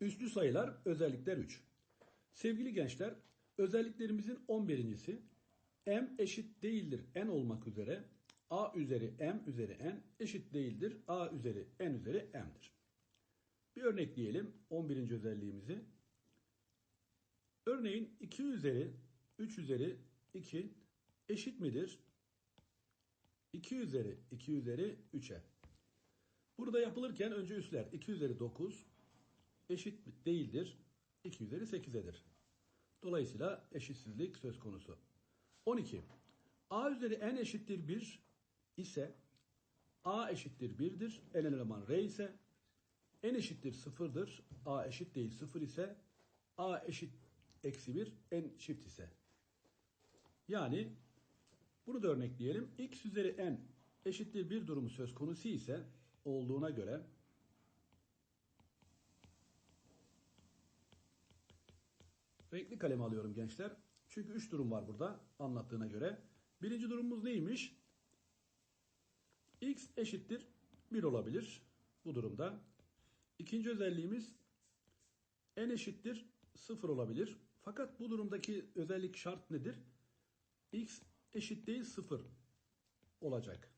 Üslü sayılar özellikler 3. Sevgili gençler, özelliklerimizin 11.si m eşit değildir n olmak üzere a üzeri m üzeri n eşit değildir a üzeri n üzeri m'dir. Bir örnek diyelim 11. özelliğimizi. Örneğin 2 üzeri 3 üzeri 2 eşit midir? 2 üzeri 2 üzeri 3'e. Burada yapılırken önce üsler 2 üzeri 9 eşit değildir. 2 üzeri 8'edir. Dolayısıyla eşitsizlik söz konusu. 12. A üzeri n eşittir 1 ise A eşittir 1'dir. n eleman R ise n eşittir 0'dır. A eşit değil 0 ise A eşit eksi 1 n çift ise. Yani bunu da örnekleyelim. x üzeri n eşittir 1 durumu söz konusu ise olduğuna göre renkli kalem alıyorum gençler. Çünkü 3 durum var burada anlattığına göre. Birinci durumumuz neymiş? x eşittir 1 olabilir bu durumda. İkinci özelliğimiz n eşittir 0 olabilir. Fakat bu durumdaki özellik şart nedir? x eşit değil 0 olacak.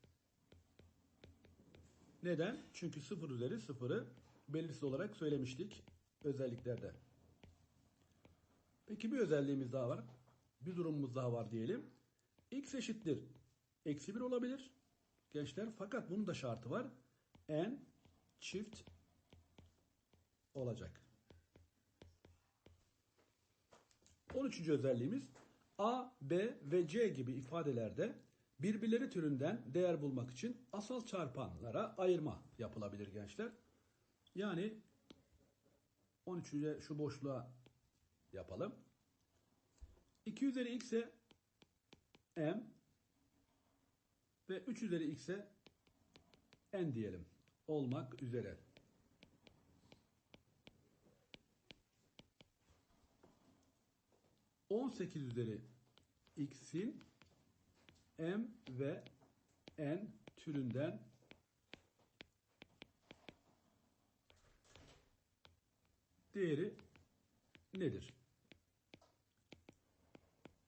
Neden? Çünkü 0 üzeri 0'ı belirsiz olarak söylemiştik özelliklerde. Peki bir özelliğimiz daha var. Bir durumumuz daha var diyelim. x eşittir eksi 1 olabilir. Gençler fakat bunun da şartı var. n çift olacak. 13. özelliğimiz A, B ve C gibi ifadelerde birbirleri türünden değer bulmak için asal çarpanlara ayırma yapılabilir gençler. Yani 13'e şu boşluğa yapalım. 2 üzeri x'e m ve 3 üzeri x'e n diyelim. Olmak üzere. On sekiz üzeri x'in m ve n türünden değeri nedir?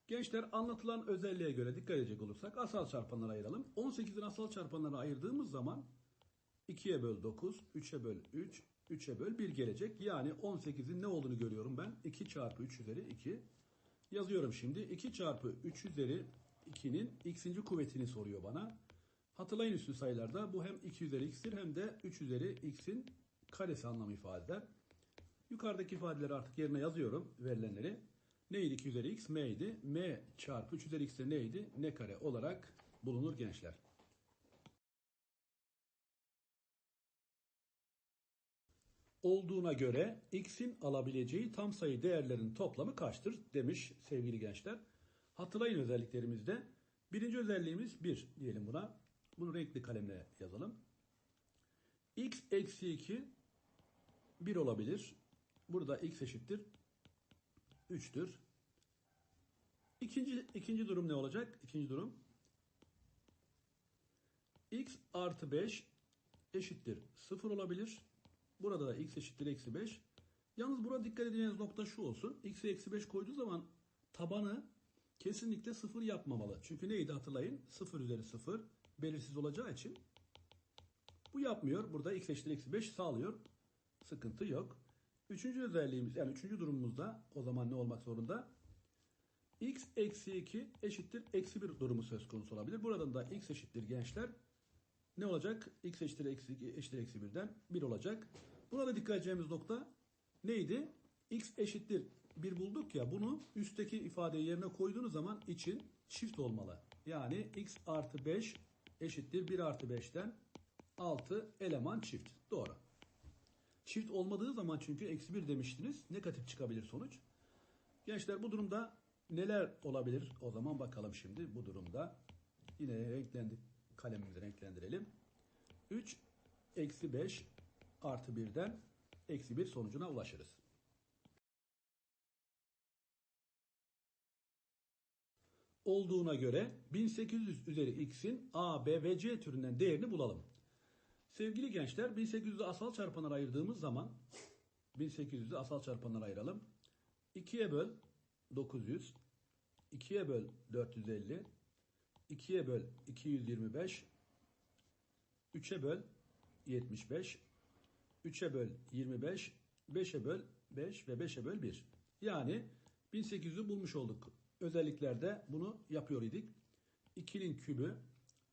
Gençler anlatılan özelliğe göre dikkat edecek olursak asal çarpanlara ayıralım. 18'in asal çarpanlarına ayırdığımız zaman 2'ye böl 9, 3'e böl 3, 3'e böl 1 gelecek. Yani 18'in ne olduğunu görüyorum ben. 2 çarpı 3 üzeri 2. Yazıyorum şimdi. 2 çarpı 3 üzeri 2'nin x'inci kuvvetini soruyor bana. Hatırlayın üstü sayılarda bu hem 2 üzeri x'tir hem de 3 üzeri x'in karesi anlamı ifade eder. Yukarıdaki ifadeleri artık yerine yazıyorum verilenleri. Neydi 2 üzeri x? M idi. M çarpı 3 üzeri x de neydi? Ne kare olarak bulunur gençler. Olduğuna göre x'in alabileceği tam sayı değerlerin toplamı kaçtır demiş sevgili gençler. Hatırlayın özelliklerimizde. Birinci özelliğimiz 1 diyelim buna. Bunu renkli kalemle yazalım. x eksi 2 1 olabilir. Burada x eşittir 3'tür. İkinci, ikinci durum ne olacak? İkinci durum. x artı 5 eşittir 0 olabilir. Burada da x eşittir eksi 5. Yalnız burada dikkat edeceğiniz nokta şu olsun. x'e eksi 5 koyduğu zaman tabanı kesinlikle 0 yapmamalı. Çünkü neydi hatırlayın? 0 üzeri 0 belirsiz olacağı için bu yapmıyor. Burada x eşittir eksi 5 sağlıyor. Sıkıntı yok. Üçüncü özelliğimiz yani üçüncü durumumuzda o zaman ne olmak zorunda? x eksi 2 eşittir eksi 1 durumu söz konusu olabilir. Buradan da x eşittir gençler. Ne olacak? x eşittir eksi 2 eşittir eksi 1'den 1 olacak. Burada dikkat edeceğimiz nokta neydi? x eşittir 1 bulduk ya bunu üstteki ifadeyi yerine koyduğunuz zaman için çift olmalı. Yani x artı 5 eşittir 1 artı 5'ten 6 eleman çift. Doğru. Çift olmadığı zaman çünkü eksi 1 demiştiniz. Negatif çıkabilir sonuç. Gençler bu durumda neler olabilir? O zaman bakalım şimdi bu durumda. Yine renklendi, kalemimizi renklendirelim. 3 eksi 5 artı 1'den eksi 1 sonucuna ulaşırız. Olduğuna göre 1800 üzeri x'in a, b ve c türünden değerini bulalım. Sevgili gençler 1800'ü asal çarpanlara ayırdığımız zaman 1800'ü asal çarpanlara ayıralım. 2'ye böl 900. 2'ye böl 450. 2'ye böl 225. 3'e böl 75. 3'e böl 25. 5'e böl 5 ve 5'e böl 1. Yani 1800'ü bulmuş olduk. Özelliklerde bunu yapıyor idik. 2'nin kübü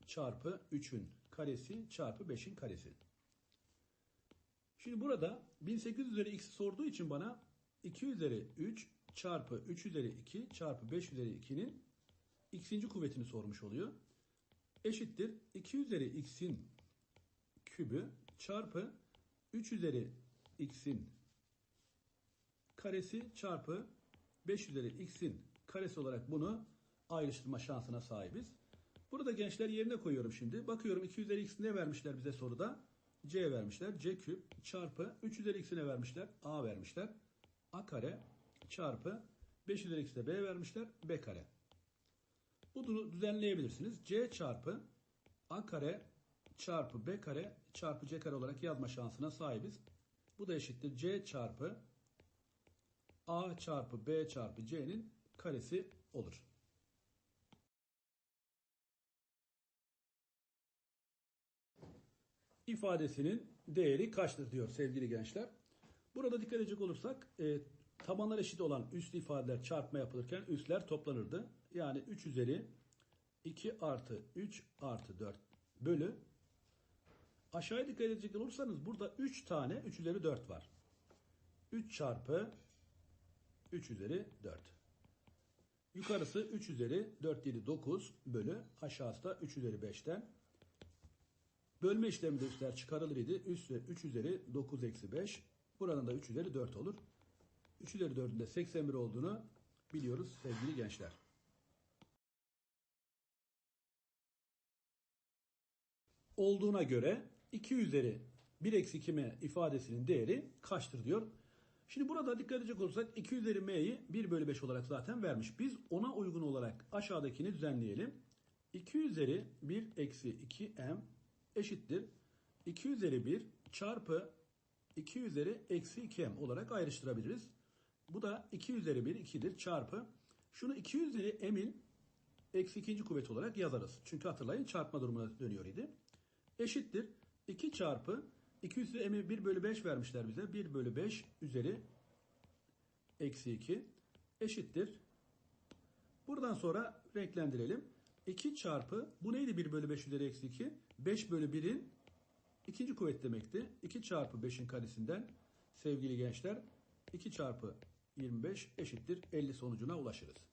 çarpı 3'ün karesi çarpı 5'in karesi. Şimdi burada 1800 üzeri x'i sorduğu için bana 2 üzeri 3 çarpı 3 üzeri 2 çarpı 5 üzeri 2'nin x'inci kuvvetini sormuş oluyor. Eşittir 2 üzeri x'in kübü çarpı 3 üzeri x'in karesi çarpı 5 üzeri x'in karesi olarak bunu ayrıştırma şansına sahibiz. Burada gençler yerine koyuyorum şimdi. Bakıyorum 2 üzeri x ne vermişler bize soruda? c vermişler. c küp çarpı 3 üzeri x'ine vermişler. a vermişler. a kare çarpı 5 üzeri x'e b vermişler. b kare. Bunu düzenleyebilirsiniz. c çarpı a kare çarpı b kare çarpı c kare olarak yazma şansına sahibiz. Bu da eşittir c çarpı a çarpı b çarpı c'nin karesi olur. İfadesinin değeri kaçtır diyor sevgili gençler. Burada dikkat edecek olursak e, tabanlar eşit olan üslü ifadeler çarpma yapılırken üsler toplanırdı. Yani 3 üzeri 2 artı 3 artı 4 bölü aşağıya dikkat edecek olursanız burada 3 tane 3 üzeri 4 var. 3 çarpı 3 üzeri 4. Yukarısı 3 üzeri 4 7 9 bölü aşağısı da 3 üzeri 5'ten Bölme işleminde üstler çıkarılır idi. Üstü 3 üzeri 9 eksi 5. Buradan da 3 üzeri 4 olur. 3 üzeri 4'ün de 81 olduğunu biliyoruz sevgili gençler. Olduğuna göre 2 üzeri 1 eksi 2m ifadesinin değeri kaçtır diyor. Şimdi burada dikkat edecek olursak 2 üzeri m'yi 1 bölü 5 olarak zaten vermiş. Biz ona uygun olarak aşağıdakini düzenleyelim. 2 üzeri 1 eksi 2m eşittir. 2 üzeri 1 çarpı 2 üzeri eksi 2m olarak ayrıştırabiliriz. Bu da 2 üzeri 1 2'dir çarpı. Şunu 2 üzeri m'in eksi ikinci kuvvet olarak yazarız. Çünkü hatırlayın çarpma durumuna dönüyor idi. Eşittir. 2 çarpı 2 üzeri m'i 1 bölü 5 vermişler bize. 1 bölü 5 üzeri eksi 2 eşittir. Buradan sonra renklendirelim. 2 çarpı bu neydi 1 bölü 5 üzeri eksi 2? 5 bölü 1'in ikinci kuvvet demekti. 2 çarpı 5'in karesinden sevgili gençler 2 çarpı 25 eşittir 50 sonucuna ulaşırız.